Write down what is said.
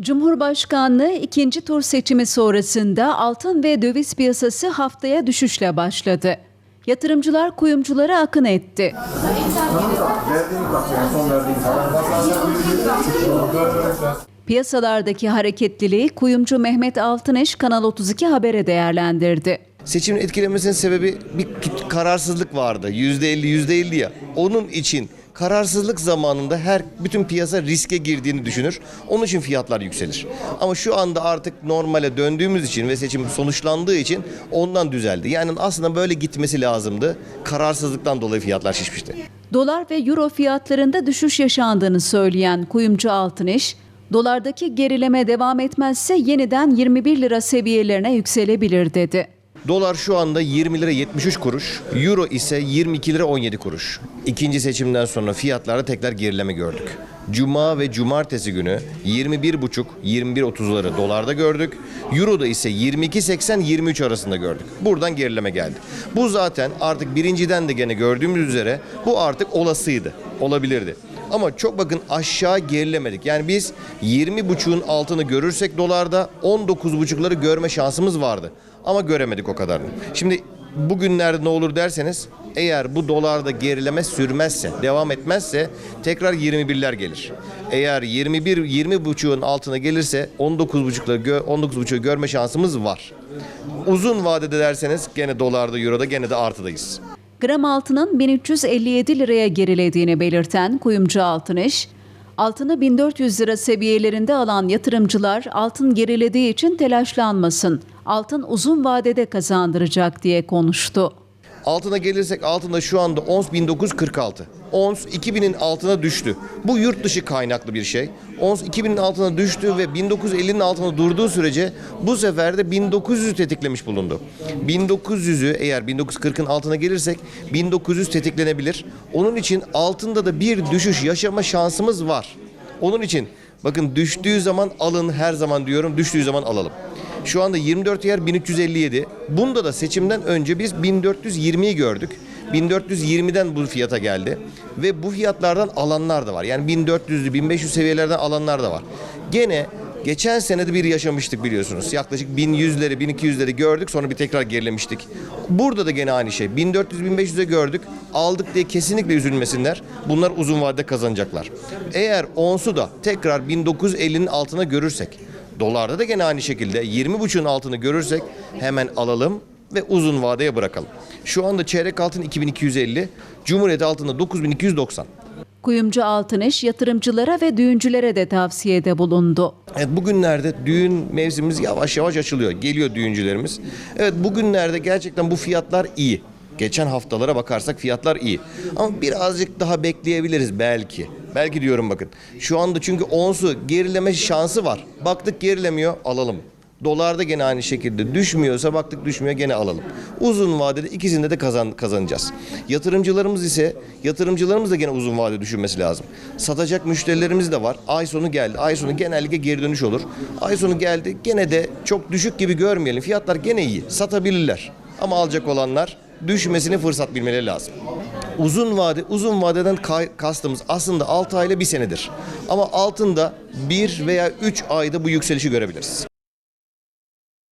Cumhurbaşkanlığı ikinci tur seçimi sonrasında altın ve döviz piyasası haftaya düşüşle başladı. Yatırımcılar kuyumculara akın etti. Piyasalardaki hareketliliği kuyumcu Mehmet Altıneş Kanal 32 Haber'e değerlendirdi. Seçimin etkilemesinin sebebi bir kararsızlık vardı. Yüzde elli, yüzde elli ya. Onun için kararsızlık zamanında her bütün piyasa riske girdiğini düşünür. Onun için fiyatlar yükselir. Ama şu anda artık normale döndüğümüz için ve seçim sonuçlandığı için ondan düzeldi. Yani aslında böyle gitmesi lazımdı. Kararsızlıktan dolayı fiyatlar şişmişti. Dolar ve euro fiyatlarında düşüş yaşandığını söyleyen kuyumcu Altıneş, dolardaki gerileme devam etmezse yeniden 21 lira seviyelerine yükselebilir dedi. Dolar şu anda 20 lira 73 kuruş, euro ise 22 lira 17 kuruş. İkinci seçimden sonra fiyatlarda tekrar gerileme gördük. Cuma ve cumartesi günü 21,5-21.30'ları dolarda gördük. Euro'da ise 22.80-23 arasında gördük. Buradan gerileme geldi. Bu zaten artık birinciden de gene gördüğümüz üzere bu artık olasıydı. Olabilirdi. Ama çok bakın aşağı gerilemedik. Yani biz 20.5'un altını görürsek dolarda 19.5'ları görme şansımız vardı. Ama göremedik o kadarını. Şimdi bugünlerde ne olur derseniz eğer bu dolarda gerileme sürmezse, devam etmezse tekrar 21'ler gelir. Eğer 21 20.5'un altına gelirse 19.5'ları gö 19.5'u görme şansımız var. Uzun vadede derseniz gene dolarda, euroda gene de artıdayız. Gram altının 1357 liraya gerilediğini belirten kuyumcu Altıneş, altını 1400 lira seviyelerinde alan yatırımcılar altın gerilediği için telaşlanmasın, altın uzun vadede kazandıracak diye konuştu. Altına gelirsek altında şu anda ons 1946. Ons 2000'in altına düştü. Bu yurt dışı kaynaklı bir şey. Ons 2000'in altına düştü ve 1950'nin altına durduğu sürece bu sefer de 1900'ü tetiklemiş bulundu. 1900'ü eğer 1940'ın altına gelirsek 1900 tetiklenebilir. Onun için altında da bir düşüş yaşama şansımız var. Onun için bakın düştüğü zaman alın her zaman diyorum düştüğü zaman alalım. Şu anda 24 yer 1357. Bunda da seçimden önce biz 1420'yi gördük. 1420'den bu fiyata geldi. Ve bu fiyatlardan alanlar da var. Yani 1400'lü 1500 seviyelerden alanlar da var. Gene geçen senede bir yaşamıştık biliyorsunuz. Yaklaşık 1100'leri 1200'leri gördük sonra bir tekrar gerilemiştik. Burada da gene aynı şey. 1400-1500'e gördük. Aldık diye kesinlikle üzülmesinler. Bunlar uzun vadede kazanacaklar. Eğer onsu da tekrar 1950'nin altına görürsek Dolarda da gene aynı şekilde 20.5'un altını görürsek hemen alalım ve uzun vadeye bırakalım. Şu anda çeyrek altın 2250, Cumhuriyet altında 9290. Kuyumcu Altıneş yatırımcılara ve düğüncülere de tavsiyede bulundu. Evet bugünlerde düğün mevsimimiz yavaş yavaş açılıyor. Geliyor düğüncülerimiz. Evet bugünlerde gerçekten bu fiyatlar iyi. Geçen haftalara bakarsak fiyatlar iyi. Ama birazcık daha bekleyebiliriz belki. Belki diyorum bakın. Şu anda çünkü onsu gerileme şansı var. Baktık gerilemiyor alalım. Dolarda gene aynı şekilde düşmüyorsa baktık düşmüyor gene alalım. Uzun vadede ikisinde de kazan, kazanacağız. Yatırımcılarımız ise yatırımcılarımız da gene uzun vade düşünmesi lazım. Satacak müşterilerimiz de var. Ay sonu geldi. Ay sonu genellikle geri dönüş olur. Ay sonu geldi gene de çok düşük gibi görmeyelim. Fiyatlar gene iyi. Satabilirler. Ama alacak olanlar düşmesini fırsat bilmeleri lazım. Uzun vade, uzun vadeden kastımız aslında 6 ayla bir senedir. Ama altında 1 veya 3 ayda bu yükselişi görebiliriz.